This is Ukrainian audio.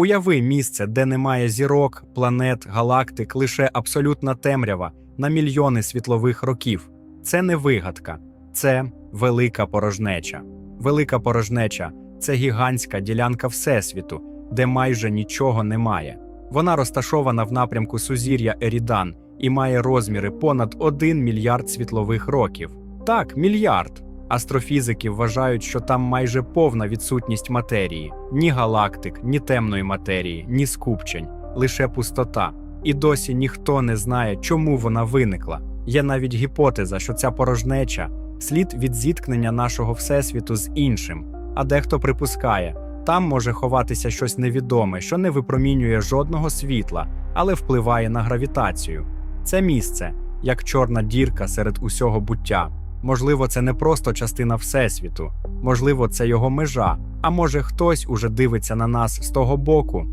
Уяви місце, де немає зірок, планет, галактик, лише абсолютна темрява на мільйони світлових років. Це не вигадка, це велика порожнеча. Велика порожнеча це гігантська ділянка Всесвіту, де майже нічого немає. Вона розташована в напрямку сузір'я Ерідан і має розміри понад 1 мільярд світлових років. Так, мільярд. Астрофізики вважають, що там майже повна відсутність матерії: ні галактик, ні темної матерії, ні скупчень, лише пустота. І досі ніхто не знає, чому вона виникла. Є навіть гіпотеза, що ця порожнеча слід від зіткнення нашого всесвіту з іншим. А дехто припускає, там може ховатися щось невідоме, що не випромінює жодного світла, але впливає на гравітацію. Це місце, як чорна дірка серед усього буття. Можливо, це не просто частина Всесвіту, можливо, це його межа, а може хтось уже дивиться на нас з того боку